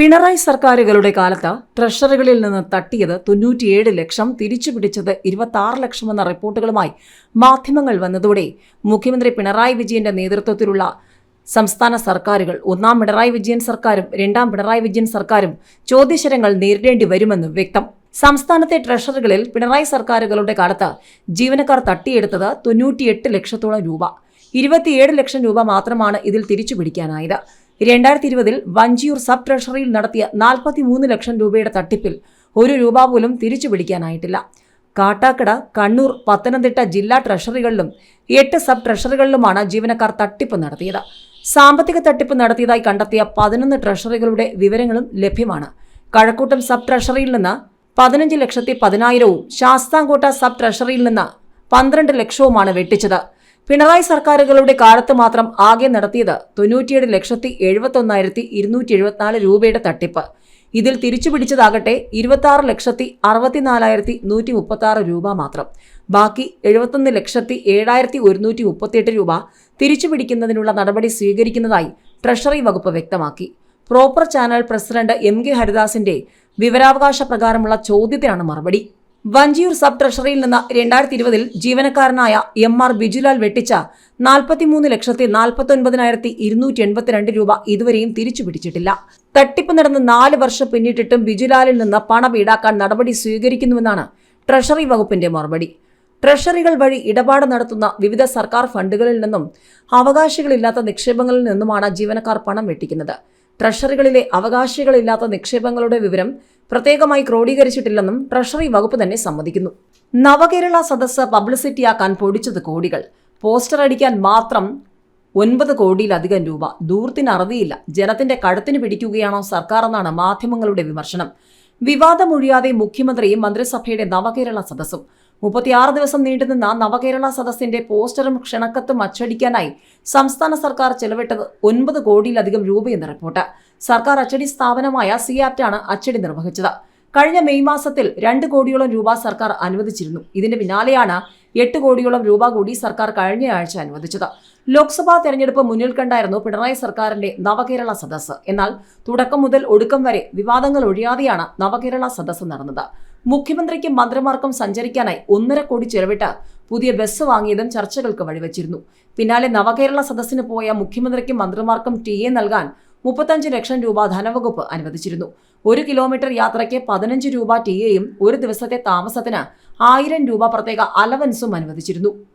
പിണറായി സർക്കാരുകളുടെ കാലത്ത് ട്രഷറികളിൽ നിന്ന് തട്ടിയത് തൊണ്ണൂറ്റിയേഴ് ലക്ഷം തിരിച്ചുപിടിച്ചത് ഇരുപത്തി ലക്ഷമെന്ന റിപ്പോർട്ടുകളുമായി മാധ്യമങ്ങൾ വന്നതോടെ മുഖ്യമന്ത്രി പിണറായി വിജയന്റെ നേതൃത്വത്തിലുള്ള സംസ്ഥാന സർക്കാരുകൾ ഒന്നാം പിണറായി വിജയൻ സർക്കാരും രണ്ടാം പിണറായി വിജയൻ സർക്കാരും ചോദ്യശരങ്ങൾ നേരിടേണ്ടി വരുമെന്ന് വ്യക്തം. സംസ്ഥാനത്തെ ട്രഷറികളിൽ പിണറായി സർക്കാരുകളുടെ കാലത്ത് ജീവനക്കാർ തട്ടിയെടുത്തത് തൊണ്ണൂറ്റിയെട്ട് ലക്ഷത്തോളം രൂപ. ഇരുപത്തിയേഴ് ലക്ഷം രൂപ മാത്രമാണ് ഇതിൽ തിരിച്ചു പിടിക്കാനായത് രണ്ടായിരത്തി ഇരുപതിൽ വഞ്ചിയൂർ സബ് ട്രഷറിയിൽ നടത്തിയ നാൽപ്പത്തിമൂന്ന് ലക്ഷം രൂപയുടെ തട്ടിപ്പിൽ ഒരു രൂപ പോലും തിരിച്ചു പിടിക്കാനായിട്ടില്ല. കാട്ടാക്കട കണ്ണൂർ പത്തനംതിട്ട ജില്ലാ ട്രഷറികളിലും എട്ട് സബ് ട്രഷറികളിലുമാണ് ജീവനക്കാർ തട്ടിപ്പ് നടത്തിയത്. സാമ്പത്തിക തട്ടിപ്പ് നടത്തിയതായി കണ്ടെത്തിയ പതിനൊന്ന് ട്രഷറികളുടെ വിവരങ്ങളും ലഭ്യമാണ്. കഴക്കൂട്ടം സബ് ട്രഷറിയിൽ നിന്ന് പതിനഞ്ച് ലക്ഷത്തി പതിനായിരവും ശാസ്താംകോട്ട സബ് ട്രഷറിയിൽ നിന്ന് പന്ത്രണ്ട് ലക്ഷവുമാണ് വെട്ടിച്ചത്. പിണറായി സർക്കാരുകളുടെ കാലത്ത് മാത്രം ആകെ നടത്തിയത് തൊണ്ണൂറ്റിയേഴ് ലക്ഷത്തി എഴുപത്തൊന്നായിരത്തി ഇരുന്നൂറ്റി എഴുപത്തിനാല് രൂപയുടെ തട്ടിപ്പ്. ഇതിൽ തിരിച്ചു പിടിച്ചതാകട്ടെ ഇരുപത്തി ലക്ഷത്തി അറുപത്തിനാലായിരത്തി നൂറ്റി മുപ്പത്തി ആറ് രൂപ മാത്രം. ബാക്കി എഴുപത്തൊന്ന് ലക്ഷത്തി ഏഴായിരത്തി ഒരുന്നൂറ്റി മുപ്പത്തിയെട്ട് രൂപ തിരിച്ചു പിടിക്കുന്നതിനുള്ള നടപടി സ്വീകരിക്കുന്നതായി ട്രഷറി വകുപ്പ് വ്യക്തമാക്കി. Proper channel president M K ഹരിദാസിന്റെ വിവരാവകാശ പ്രകാരമുള്ള ചോദ്യത്തിനാണ് മറുപടി. വഞ്ചിയൂർ സബ് ട്രഷറിയിൽ നിന്ന് രണ്ടായിരത്തി ഇരുപതിൽ ജീവനക്കാരനായ എം ആർ ബിജുലാൽ വെട്ടിച്ച നാൽപ്പത്തിമൂന്ന് ലക്ഷത്തി നാൽപ്പത്തൊൻപതിനായിരത്തി ഇരുന്നൂറ്റി എൺപത്തിരണ്ട് രൂപ ഇതുവരെയും തിരിച്ചു പിടിച്ചിട്ടില്ല. തട്ടിപ്പ് നടന്ന് നാല് വർഷം പിന്നിട്ടിട്ടും ബിജുലാലിൽ നിന്ന് പണം ഈടാക്കാൻ നടപടി സ്വീകരിക്കുന്നുവെന്നാണ് ട്രഷറി വകുപ്പിന്റെ മറുപടി. ട്രഷറികൾ വഴി ഇടപാട് നടത്തുന്ന വിവിധ സർക്കാർ ഫണ്ടുകളിൽ നിന്നും അവകാശികളില്ലാത്ത നിക്ഷേപങ്ങളിൽ നിന്നുമാണ് ജീവനക്കാർ പണം വെട്ടിക്കുന്നത്. ട്രഷറികളിലെ അവകാശികളില്ലാത്ത നിക്ഷേപങ്ങളുടെ വിവരം പ്രത്യേകമായി ക്രോഡീകരിച്ചിട്ടില്ലെന്നും ട്രഷറി വകുപ്പ് തന്നെ സമ്മതിക്കുന്നു. നവകേരള സദസ്സ് പബ്ലിസിറ്റിയാക്കാൻ പൊടിച്ചത് കോടികൾ. പോസ്റ്റർ അടിക്കാൻ മാത്രം ഒൻപത് കോടിയിലധികം രൂപ. ദൂർത്തിന് അറുതിയില്ല. ജനത്തിന്റെ കഴുത്തിന് പിടിക്കുകയാണോ സർക്കാർ എന്നാണ് മാധ്യമങ്ങളുടെ വിമർശനം. വിവാദമൊഴിയാതെ മുഖ്യമന്ത്രിയും മന്ത്രിസഭയുടെ നവകേരള സദസ്സും. മുപ്പത്തിയാറ് ദിവസം നീണ്ടുനിന്ന നവകേരള സദസ്സിന്റെ പോസ്റ്ററും ക്ഷണക്കത്തും അച്ചടിക്കാനായി സംസ്ഥാന സർക്കാർ ചെലവിട്ടത് ഒൻപത് കോടിയിലധികം രൂപയെന്ന് റിപ്പോർട്ട്. സർക്കാർ അച്ചടി സ്ഥാപനമായ സിയാറ്റാണ് അച്ചടി നിർവഹിച്ചത്. കഴിഞ്ഞ മെയ് മാസത്തിൽ രണ്ട് കോടിയോളം രൂപ സർക്കാർ അനുവദിച്ചിരുന്നു. ഇതിന്റെ പിന്നാലെയാണ് എട്ട് കോടിയോളം രൂപ കൂടി സർക്കാർ കഴിഞ്ഞയാഴ്ച അനുവദിച്ചത്. ലോക്സഭാ തെരഞ്ഞെടുപ്പ് മുന്നിൽ കണ്ടായിരുന്നു പിണറായി സർക്കാരിന്റെ നവകേരള സദസ്സ്. എന്നാൽ തുടക്കം മുതൽ ഒടുക്കം വരെ വിവാദങ്ങൾ ഒഴിയാതെയാണ് നവകേരള സദസ്സ് നടന്നത്. മുഖ്യമന്ത്രിക്കും മന്ത്രിമാർക്കും സഞ്ചരിക്കാനായി ഒന്നര കോടി ചെലവിട്ട് പുതിയ ബസ് വാങ്ങിയതും ചർച്ചകൾക്ക് വഴിവെച്ചിരുന്നു. പിന്നാലെ നവകേരള സദസ്സിന് പോയ മുഖ്യമന്ത്രിക്കും മന്ത്രിമാർക്കും ടി എ നൽകാൻ മുപ്പത്തഞ്ച് ലക്ഷം രൂപ ധനവകുപ്പ് അനുവദിച്ചിരുന്നു. ഒരു കിലോമീറ്റർ യാത്രയ്ക്ക് പതിനഞ്ച് രൂപ ടി എയും ഒരു ദിവസത്തെ താമസത്തിന് ആയിരം രൂപ പ്രത്യേക അലവൻസും അനുവദിച്ചിരുന്നു.